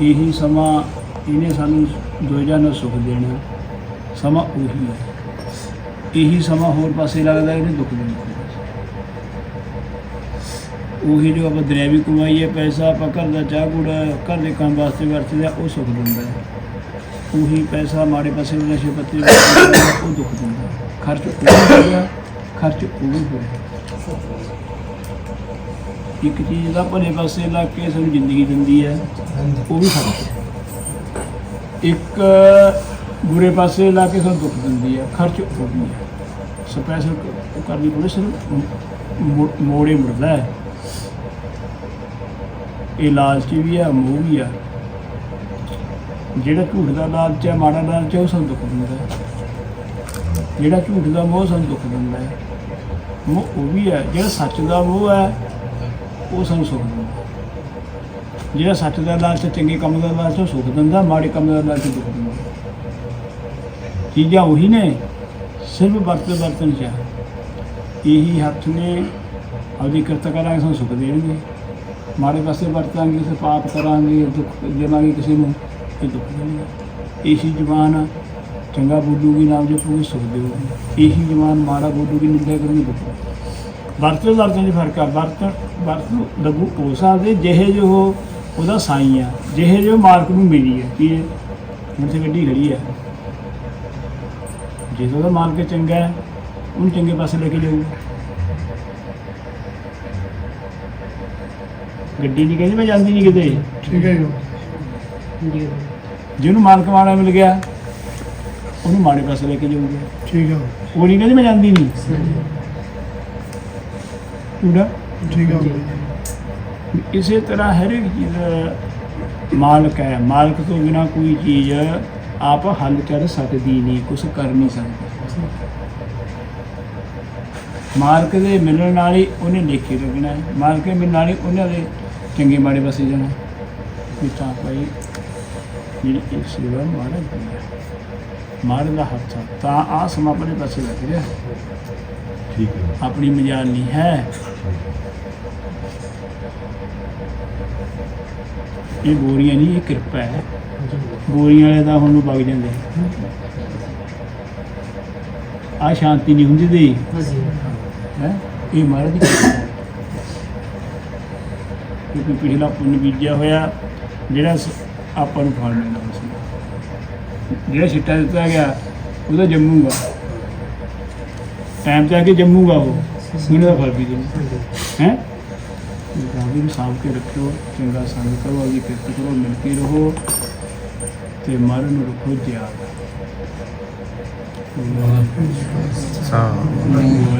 ਇਹੀ ਸਮਾਂ ਇਹਨੇ ਸਾਨੂੰ ਦੋਜਾਂ ਨਾਲ ਸੁਖ ਦੇਣਾ। ਸਮਾਂ ਉਹੀ ਹੈ। ਇਹੀ ਸਮਾਂ ਹੋਰ ਪਾਸੇ ਲੱਗਦਾ ਇਹਨੇ ਦੁੱਖ ਦੇਣਾ ਉਹੀ ਜੋ ਆਪਾਂ ਦੁਨਿਆਵੀ ਕਮਾਈਏ ਪੈਸਾ ਆਪਾਂ ਘਰ ਦਾ ਚਾਹ ਗੁੜਾ, ਘਰ ਦੇ ਕੰਮ ਵਾਸਤੇ ਵਰਤਦੇ ਆ, ਉਹ ਸੁਖ ਦਿੰਦਾ ਉਹੀ ਪੈਸਾ ਮਾੜੇ ਪਾਸੇ ਨੂੰ ਨਸ਼ੇ ਪੱਤੇ ਉਹ ਦੁੱਖ ਦਿੰਦਾ ਹੈ। ਖਰਚ ਉਹ ਵੀ ਹੋਇਆ, ਖਰਚ ਉਹ ਵੀ ਹੋਇਆ। ਇੱਕ ਚੀਜ਼ ਦਾ ਭਲੇ ਪਾਸੇ ਲਾ ਕੇ ਸਾਨੂੰ ਜ਼ਿੰਦਗੀ ਦਿੰਦੀ ਹੈ, ਉਹ ਵੀ ਖਰਚ ਇੱਕ ਬੁਰੇ ਪਾਸੇ ਲਾ ਕੇ ਸਾਨੂੰ ਦੁੱਖ ਦਿੰਦੀ ਹੈ, ਖਰਚ ਉਹ ਵੀ ਹੈ ਸਪੈਸ਼ਲ ਕਰਨੀ ਪਵੇ ਸਿਰਫ, ਮੋ- ਮੋੜੇ ਮੁੜਦਾ ਹੈ। ਇਹ ਲਾਲਚ ਵੀ ਹੈ, ਮੋਹ ਵੀ ਹੈ। ਜਿਹੜਾ ਝੂਠ ਦਾ ਲਾਲਚ ਹੈ, ਮਾੜਾ ਲਾਲਚ ਹੈ, ਉਹ ਸਾਨੂੰ ਦੁੱਖ ਦਿੰਦਾ ਹੈ। ਜਿਹੜਾ ਝੂਠ ਦਾ ਮੋਹ ਸਾਨੂੰ ਦੁੱਖ ਦਿੰਦਾ ਹੈ, ਮੋਹ ਉਹ ਵੀ ਹੈ, ਜਿਹੜਾ ਸੱਚ ਦਾ ਮੋਹ ਹੈ ਉਹ ਸਾਨੂੰ ਸੁੱਖ ਦਿੰਦਾ। ਜਿਹੜਾ ਸੱਚ ਦਾ ਲਾਲਚ ਚੰਗੇ ਕੰਮ ਦਾ ਲਾਲਚ ਉਹ ਸੁੱਖ ਦਿੰਦਾ ਮਾੜੇ ਕੰਮ ਦਾ ਲਾਲਚ ਦੁੱਖ ਦਿੰਦਾ। ਚੀਜ਼ਾਂ ਉਹੀ ਨੇ ਸਿਰਫ ਵਰਤ ਵਰਤਨ ਚ ਹੈ। ਇਹੀ ਹੱਥ ਨੇ ਆਪਦੀ ਕਿਰਤ ਕਰਾਂਗੇ ਸਾਨੂੰ ਸੁੱਖ ਦੇਣਗੇ। ਮਾੜੇ ਪਾਸੇ ਵਰਤਾਂਗੇ ਕਿਸੇ ਪਾਪ ਕਰਾਂਗੇ ਦੁੱਖ ਦੇਵਾਂਗੇ ਕਿਸੇ ਨੂੰ ਇਹ ਦੁੱਖ ਦੇਣਗੇ। ਇਹੀ ਜ਼ਬਾਨ ਆ, ਚੰਗਾ ਬੋਲੂਗੀ ਨਾਮ ਜਪੂਗੀ ਸੁਖ ਦੇਊਗੀ। ਇਹੀ ਜ਼ਬਾਨ ਮਾੜਾ ਬੋਲੂਗੀ ਨਿੰਦਿਆ ਕਰੂਗੀ ਦੁੱਖ ਵਰਤ ਵਰਤਨ ਚ ਫ਼ਰਕ ਆ। ਵਰਤ ਵਰਤ ਲੱਗੂ ਹੋ ਸਕਦੇ ਜਿਹੇ ਜੋ ਉਹ ਉਹਦਾ ਸਾਈ ਆ ਜਿਹੇ ਜੋ ਮਾਲਕ ਨੂੰ ਮਿਲੀ ਹੈ ਕਿ ਹੁਣ ਤੇ ਗੱਡੀ ਖੜੀ ਹੈ ਜੇ ਉਹਦਾ ਮਾਲਕ ਚੰਗਾ ਹੈ ਉਹਨੂੰ ਚੰਗੇ ਪਾਸੇ ਲੈ ਕੇ ਜਾਊਗਾ ਗੱਡੀ ਨਹੀਂ ਕਹਿੰਦੀ ਮੈਂ ਜਾਂਦੀ ਨਹੀਂ ਕਿਤੇ। ਠੀਕ ਹੈ ਜੀ। ਜਿਹਨੂੰ ਮਾਲਕ ਮਾੜਾ ਮਿਲ ਗਿਆ ਉਹਨੂੰ ਮਾੜੇ ਪਾਸੇ ਲੈ ਕੇ ਜਾਊਗਾ। ਠੀਕ ਹੈ। ਉਹ ਨਹੀਂ ਕਹਿੰਦੀ ਮੈਂ ਜਾਂਦੀ ਨਹੀਂ ਪੂਰਾ ਠੀਕ ਹੈ ਬਾਬਾ ਇਸੇ ਤਰ੍ਹਾਂ ਹਰ ਇੱਕ ਚੀਜ਼ ਦਾ ਮਾਲਕ ਹੈ। ਮਾਲਕ ਤੋਂ ਬਿਨਾ ਕੋਈ ਚੀਜ਼ ਆਪ ਹੱਲ ਕਰ ਸਕਦੀ ਨਹੀਂ ਕੁਝ ਕਰ ਨਹੀਂ ਸਕਦੀ। ਮਾਲਕ ਦੇ ਮਿਲਣ ਨਾਲ ਹੀ ਉਹਨੇ ਲੇਖੇ ਲੱਗਣਾ ਹੈ। ਮਾਲਕ ਦੇ ਮਿਲਣ ਨਾਲ ਹੀ ਉਹਨਾਂ ਦੇ ਚੰਗੇ ਮਾੜੇ ਪਾਸੇ ਜਾਣਾ ਵੀ ਤਾਂ ਭਾਈ ਜਿਹੜੀ ਇਹ ਸੇਵਾ ਮਾੜਾ ਹੀ ਹੈ ਦਾ ਹੱਥ। ਤਾਂ ਆ ਸਮਾਂ ਆਪਣੇ ਪਾਸੇ ਲੱਗ ਰਿਹਾ ਠੀਕ ਹੈ। ਆਪਣੀ ਮਜਾਲ ਨਹੀਂ ਹੈ। ਇਹ ਬੋਰੀਆਂ ਨਹੀਂ ਇਹ ਕਿਰਪਾ ਹੈ। ਬੋਰੀਆਂ ਵਾਲੇ ਤਾਂ ਹੁਣ ਨੂੰ ਵਗ ਜਾਂਦੇ ਆ ਸ਼ਾਂਤੀ ਨਹੀਂ ਹੁੰਦੀ ਦੀ ਹੈ? ਇਹ ਮਹਾਰਾਜ ਦੀ ਕਿਰਪਾ ਹੈ। ਕਿਉਂਕਿ ਪਿਛਲਾ ਪੁੰਨ ਬੀਜਿਆ ਹੋਇਆ ਜਿਹੜਾ ਆਪਾਂ ਨੂੰ ਫਲ ਮਿਲਣਾ ਸੀ। ਜਿਹੜਾ ਸਿੱਟਾ ਦਿੱਤਾ ਗਿਆ ਉਹਦਾ ਜੰਮੂਗਾ। ਟਾਈਮ ਤੇ ਆ ਕੇ ਜੰਮੂਗਾ ਉਹ। ਫਲ ਵੀ ਦੇਣਾ ਹੈ? ਗਾਂਧੀ ਨੂੰ ਸਾਂਭ ਕੇ ਰੱਖਿਓ ਚੰਗਾ ਸੰਗ ਕਰੋ ਆਪਦੀ ਕਿਰਤ ਕਰੋ ਮਿਲ ਕੇ ਰਹੋ ਤੇ ਮਰਨ ਨੂੰ ਰੱਖੋ ਯਾਦ ਸਾ ਵਾਹਿਗੁਰੂ